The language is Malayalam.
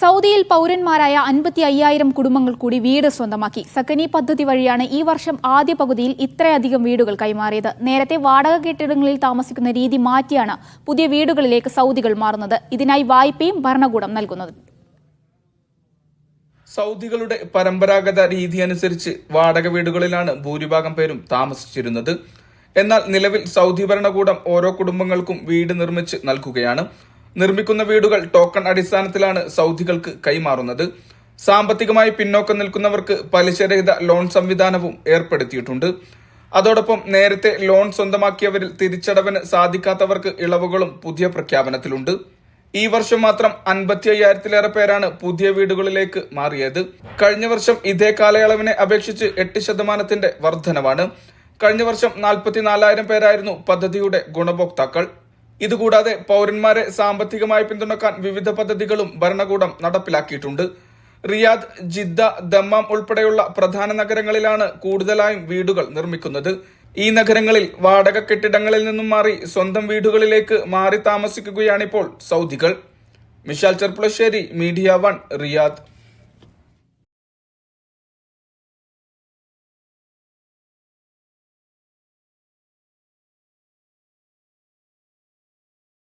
സൗദിയിൽ പൗരന്മാരായ അൻപത്തി അയ്യായിരം കുടുംബങ്ങൾ കൂടി വീട് സ്വന്തമാക്കി. സക്കനി പദ്ധതി വഴിയാണ് ഈ വർഷം ആദ്യ പകുതിയിൽ ഇത്രയധികം വീടുകൾ കൈമാറിയത്. നേരത്തെ വാടക കെട്ടിടങ്ങളിൽ താമസിക്കുന്ന രീതി മാറ്റിയാണ് പുതിയ വീടുകളിലേക്ക് സൗദികൾ മാറുന്നത്. ഇതിനായി വായ്പയും ഭരണകൂടം നൽകുന്നത്. സൗദികളുടെ പരമ്പരാഗത രീതി അനുസരിച്ച് വാടക വീടുകളിലാണ് ഭൂരിഭാഗം പേരും താമസിച്ചിരുന്നത്. എന്നാൽ നിലവിൽ സൗദി ഭരണകൂടം ഓരോ കുടുംബങ്ങൾക്കും വീട് നിർമ്മിച്ച് നൽകുകയാണ്. നിർമ്മിക്കുന്ന വീടുകൾ ടോക്കൺ അടിസ്ഥാനത്തിലാണ് സൗദികൾക്ക് കൈമാറുന്നത്. സാമ്പത്തികമായി പിന്നോക്കം നിൽക്കുന്നവർക്ക് പലിശരഹിത ലോൺ സംവിധാനവും ഏർപ്പെടുത്തിയിട്ടുണ്ട്. അതോടൊപ്പം നേരത്തെ ലോൺ സ്വന്തമാക്കിയവരിൽ തിരിച്ചടവിന് സാധിക്കാത്തവർക്ക് ഇളവുകളും പുതിയ പ്രഖ്യാപനത്തിലുണ്ട്. ഈ വർഷം മാത്രം അൻപത്തി അയ്യായിരത്തിലേറെ പേരാണ് പുതിയ വീടുകളിലേക്ക് മാറിയത്. കഴിഞ്ഞ വർഷം ഇതേ കാലയളവിനെ അപേക്ഷിച്ച് എട്ട് ശതമാനത്തിന്റെ വർധനവാണ്. കഴിഞ്ഞ വർഷം നാൽപ്പത്തിനാലായിരം പേരായിരുന്നു പദ്ധതിയുടെ ഗുണഭോക്താക്കൾ. ഇതുകൂടാതെ പൗരന്മാരെ സാമ്പത്തികമായി പിന്തുണക്കാൻ വിവിധ പദ്ധതികളും ഭരണകൂടം നടപ്പിലാക്കിയിട്ടുണ്ട്. റിയാദ് ജിദ്ദ ദമ്മാം ഉൾപ്പെടെയുള്ള പ്രധാന നഗരങ്ങളിലാണ് കൂടുതലായും വീടുകൾ നിർമ്മിക്കുന്നത്. ഈ നഗരങ്ങളിൽ വാടക കെട്ടിടങ്ങളിൽ നിന്നും മാറി സ്വന്തം വീടുകളിലേക്ക് മാറി താമസിക്കുകയാണിപ്പോൾ സൗദികൾ. Mishal Cherpulassery media one Riyadh.